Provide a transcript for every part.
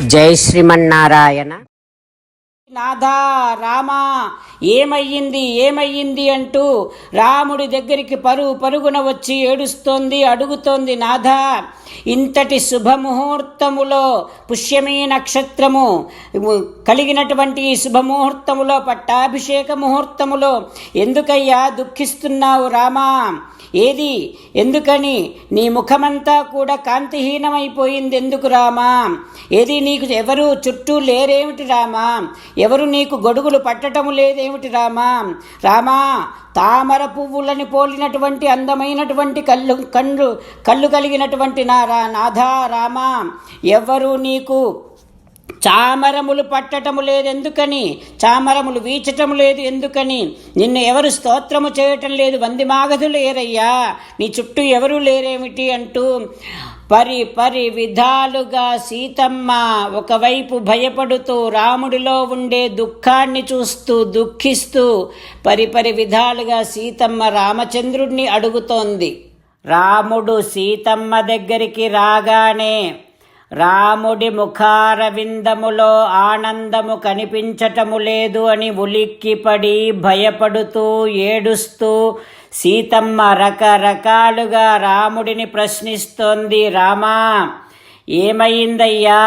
జై శ్రీమన్నారాయణ. నాథా రామా ఏమయ్యింది ఏమయ్యింది అంటూ రాముడి దగ్గరికి పరుగు పరుగున వచ్చి ఏడుస్తోంది అడుగుతోంది నాథా ఇంతటి శుభముహూర్తములో పుష్యమీ నక్షత్రము కలిగినటువంటి ఈ శుభముహూర్తములో పట్టాభిషేక ముహూర్తములో ఎందుకయ్యా దుఃఖిస్తున్నావు రామా? ఏది? ఎందుకని? నీ ముఖమంతా కూడా కాంతిహీనమైపోయింది ఎందుకు రామా? ఏది నీకు ఎవరు చుట్టూ లేరేమిటి రామా? ఎవరు నీకు గొడుగులు పట్టటము లేదేమిటి రామా? రామా తామర పువ్వులని పోలినటువంటి అందమైనటువంటి కళ్ళు కళ్ళు కళ్ళు కలిగినటువంటి నా రా నాథా రామా ఎవరు నీకు చామరములు పట్టటము లేదు ఎందుకని చామరములు వీచటము లేదు ఎందుకని? నిన్ను ఎవరు స్తోత్రము చేయటం లేదు వంది మాగధులు లేరయ్యా. నీ చుట్టూ ఎవరూ లేరేమిటి అంటూ పరి పరి విధాలుగా సీతమ్మ ఒకవైపు భయపడుతూ రాముడిలో ఉండే దుఃఖాన్ని చూస్తూ దుఃఖిస్తూ పరిపరి విధాలుగా సీతమ్మ రామచంద్రుడిని అడుగుతోంది. రాముడు సీతమ్మ దగ్గరికి రాగానే రాముడి ముఖారవిందములో ఆనందము కనిపించటము లేదు అని ఉలిక్కిపడి భయపడుతూ ఏడుస్తూ సీతమ్మ రకరకాలుగా రాముడిని ప్రశ్నిస్తోంది రామా ఏమైందయ్యా?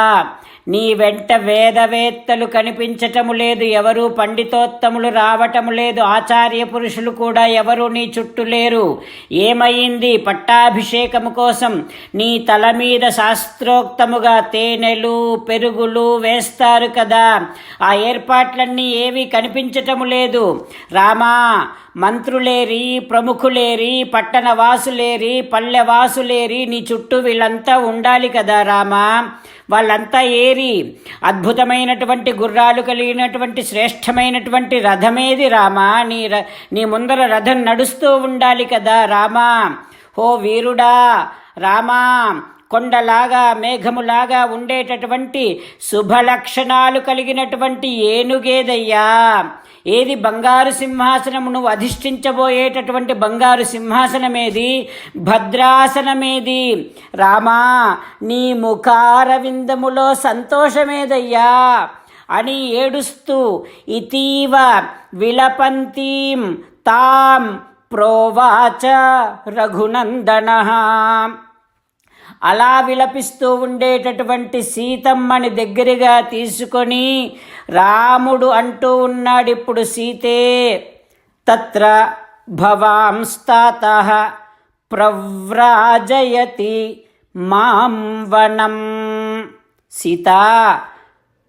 నీ వెంట వేదవేత్తలు కనిపించటము లేదు ఎవరు పండితోత్తములు రావటము లేదు ఆచార్య పురుషులు కూడా ఎవరు నీ చుట్టూ లేరు. ఏమైంది? పట్టాభిషేకము కోసం నీ తల మీద శాస్త్రోక్తముగా తేనెలు పెరుగులు వేస్తారు కదా. ఆ ఏర్పాట్లన్నీ ఏవి కనిపించటము లేదు. రామా మంత్రులేరి ప్రముఖులేరి పట్టణ వాసులేరి పల్లె వాసులేరి నీ చుట్టూ వీళ్ళంతా ఉండాలి కదా రామా. వాళ్ళంతా ఏరి అద్భుతమైనటువంటి గుర్రాలు కలిగినటువంటి శ్రేష్టమైనటువంటి రథమేది రామా? నీ ర నీ ముందర రథం నడుస్తూ ఉండాలి కదా రామా. ఓ వీరుడా రామా. కొండలాగా మేఘములాగా ఉండేటటువంటి శుభ లక్షణాలు కలిగినటువంటి ఏనుగేదయ్యా. ఏది బంగారు సింహాసనము నువ్వు అధిష్ఠించబోయేటటువంటి బంగారు సింహాసనమేది? భద్రాసనమేది? రామా నీ ముఖారవిందములో సంతోషమేదయ్యా? అని ఏడుస్తూ ఇతీవ విలపంతీం తాం ప్రోవాచ రఘునందన. అలా విలపిస్తూ ఉండేటటువంటి సీతమ్మని దగ్గరగా తీసుకొని రాముడు అంటూ ఉన్నాడు ఇప్పుడు సీతే. తత్ర భవాంస్తాత ప్రవ్రాజయతి మాం వనం. సీత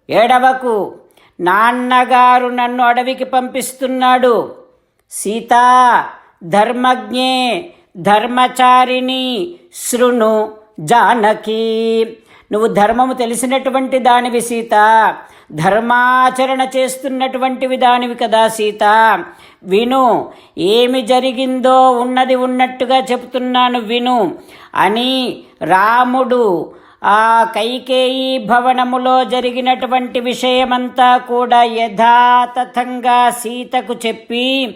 ఏడవకు. నాన్నగారు నన్ను అడవికి పంపిస్తున్నాడు. సీత ధర్మజ్ఞే ధర్మచారిణి శృణు జానకి. నువ్వు ధర్మము తెలిసినటువంటి దానివి సీత. ధర్మాచరణ చేస్తున్నటువంటివి దానివి కదా సీత. విను ఏమి జరిగిందో ఉన్నది ఉన్నట్టుగా చెప్తున్నాను విను. అని రాముడు ఆ కైకేయి భవనములో జరిగినటువంటి విషయమంతా కూడా యథాతథంగా సీతకు చెప్పి